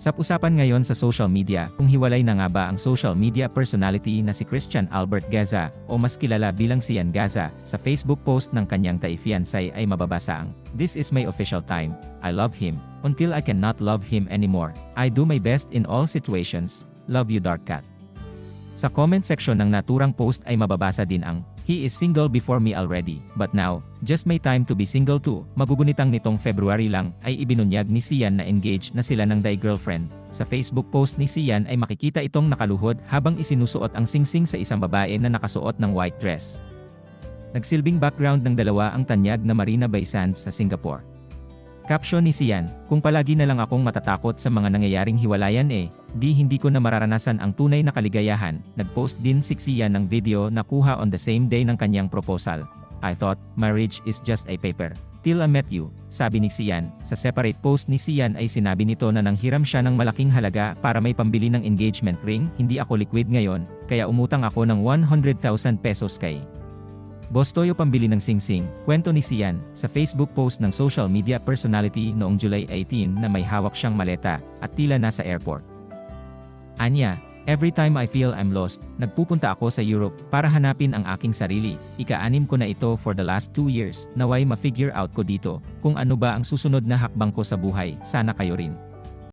Sa usapan ngayon sa social media, kung hiwalay na nga ba ang social media personality na si Christian Albert Gaza, o mas kilala bilang si Yan Gaza, sa Facebook post ng kanyang tai-fiancay ay mababasa ang, This is my official time, I love him, until I cannot love him anymore, I do my best in all situations, love you Dark Cat. Sa comment section ng naturang post ay mababasa din ang, He is single before me already, but now, just my time to be single too. Magugunitang nitong February lang ay ibinunyag ni Sian na engaged na sila ng day girlfriend. Sa Facebook post ni Sian ay makikita itong nakaluhod habang isinusuot ang singsing sa isang babae na nakasuot ng white dress. Nagsilbing background ng dalawa ang tanyag na Marina Bay Sands sa Singapore. Caption ni Sian, kung palagi na lang akong matatakot sa mga nangyayaring hiwalayan eh, di hindi ko na mararanasan ang tunay na kaligayahan. Nagpost din si Sian ng video na kuha on the same day ng kanyang proposal. I thought, marriage is just a paper. Till I met you, sabi ni Sian. Sa separate post ni Sian ay sinabi nito na nanghiram siya ng malaking halaga para may pambili ng engagement ring, hindi ako liquid ngayon, kaya umutang ako ng 100,000 pesos kay Bostoyo pambili ng singsing, kwento ni Sian, sa Facebook post ng social media personality noong July 18 na may hawak siyang maleta, at tila nasa airport. Anya, every time I feel I'm lost, nagpupunta ako sa Europe para hanapin ang aking sarili. Ika-anim ko na ito for the last two years, naway ma-figure out ko dito, kung ano ba ang susunod na hakbang ko sa buhay, sana kayo rin.